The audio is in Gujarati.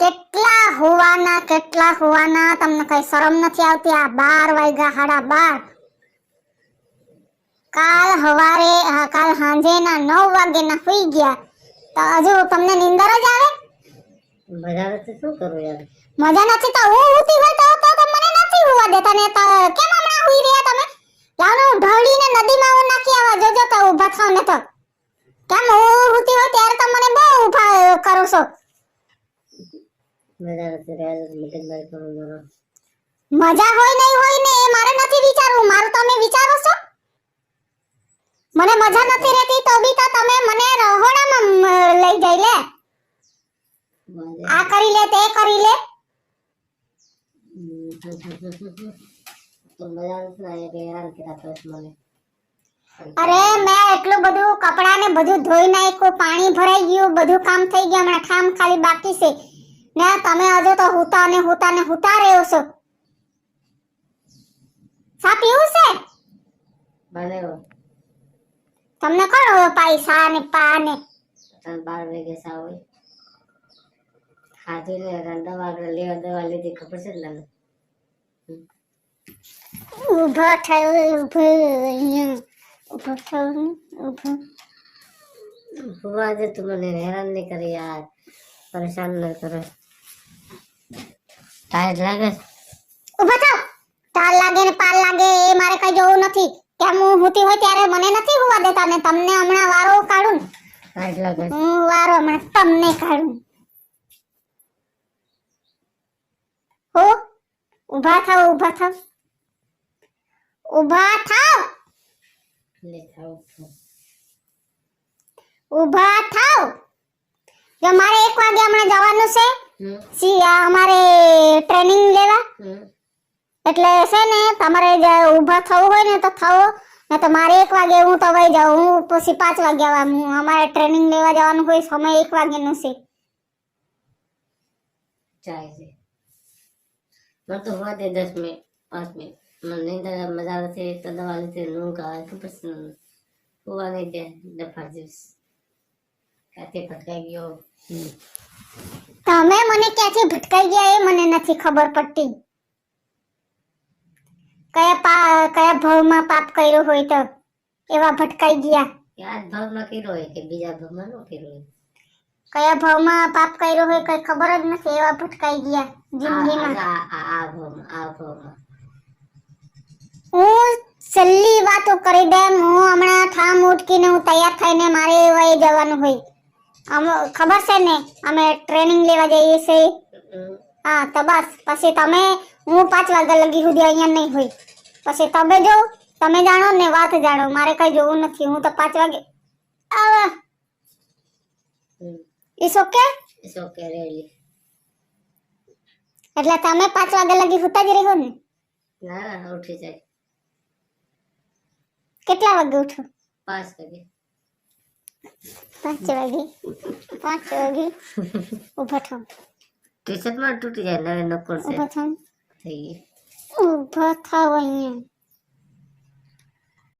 કેટલા હોવાના કેટલા હોવાના તમને કઈ શરમ નથી આવતી? આ બાર વાગ્યા સાડા બાર. કાલ હવારે કાલ સાંજે ના નવ વાગે ના સુઈ ગયા. તો હજુ તમને નિંદર જ આવે? મજા નથી શું કરું યાર? મજા નથી તો હું ઉતી હોય તો તો મને નથી હોવા દેતા ને તો કેમ હમણાં હુઈ રહ્યા તમે? લાવ ઢળીને નદીમાં હું નાખી આવા જોજો તો ઊભા થાવ ને તો. કેમ હું ઉતી હોય ત્યારે તો મને બહુ ઊભા કરો છો? મજા હોય નહીં હોય ને એ મારે નથી વિચારવું. મારું તમે વિચારો છો? મને મજા નથી રહેતી તો બી તો તમે મને રહોડામાં લઈ જઈ લે. આ કરી લે તે કરી લે. તો મજા નથી હેરાન કર્યા કરે છે મને. અરે મેં એટલું બધું કપડા ને બધું ધોઈ નાખ્યું પાણી ભરાઈ ગયું બધું કામ થઈ ગયું હમણાં કામ ખાલી બાકી છે. ને તમે હજુ તો હુતા ને હુતા ને હુતા રહ્યો છો. સા પીવું છે? ભલે તમને કોણ પૈસા ને પા ને? ત્રણ બાર વાગે સા હોય. ખાધું ને ત્રણ વાગડે લેવા દવા લીધી ખબર છે ને ઊભો થયો અહીંયા ઊભો ને જે તું મને હેરાન નહીં કરી યાર પરેશાન ન કરો ટાયર લાગે? ઊભો થાવ તાર લાગે ને પાર લાગે એ મારે કઈ જોવું નથી કેમ હું હુતી હોય ત્યારે મને નથી હોવા દેતા ને તમને હમણાં વારો કાઢું ને? લાગે હું વારો હમણાં તમને કાઢું. હો ઊભા થાવ ઊભા થાવ ઊભા થાવ. ઊભા થાવ. જો મારે એક વાગે હમણાં જવાનું છે? સી આ અમારે ટ્રેનિંગ લેવા? એટલે છે ને તમારે જે ઊભા થવું હોય ને તો થવો ને તો મારે એક વાગે હું તો વહી જાઉં. હું પછી પાંચ વાગે આવવાનું અમારે ટ્રેનિંગ લેવા જવાનું હોય સમય એક વાગ્યાનો છે. જાય છે. મને તો હોવા દે મિનિટ પાંચ મિનિટ. મને નીંદર મજા નથી તો દવા લીધી ઊંઘ આવે તો પછી હોવા નહીં દે દફા જઈશ કાતે ભટકાઈ ગયો હમ. તમે મને ક્યાંથી ભટકાઈ ગયા એ મને નથી ખબર પડતી કયા પા કયા ભાવમાં પાપ કર્યો હોય તો એવા ભટકાઈ ગયા યાદ ભાવમાં કર્યો હોય કે બીજા ભાવમાં ન કર્યો હોય કયા ભાવમાં પાપ કર્યો હોય કઈ ખબર જ નથી એવા ભટકાઈ ગયા આ જિંદગીમાં આ આ આ ભાવમાં આ ભાવમાં હું છેલ્લી વાતો કરી દેમ. હું હમણાં ઠામ ઉઠકીને હું તૈયાર થઈને મારે વહી જવાનું હોય. અમ ખબર છે ને અમે ટ્રેનિંગ લેવા જઈએ છે હા તો બસ. પછી તમે હું પાંચ વાગ્યા લગી સુધી અહીંયા નહીં હોય. પછી તમે જો તમે જાણો ને વાત જાણો. મારે કઈ જોવું નથી. હું તો પાંચ વાગે આવા. Is okay is okay really એટલે તમે પાંચ વાગ્યા લગી સુતા જ રહ્યો ના ના ઉઠી જાય. કેટલા વાગે ઉઠો? પાંચ વાગે. પાંચ વાગે? પાંચ વાગે? ઊભા થાવ ટી શર્ટમાં તૂટી જાય નવે નકોર છે. ઊભા થાવ થઈ ગઈ. ઊભા થાવ અહીંયા.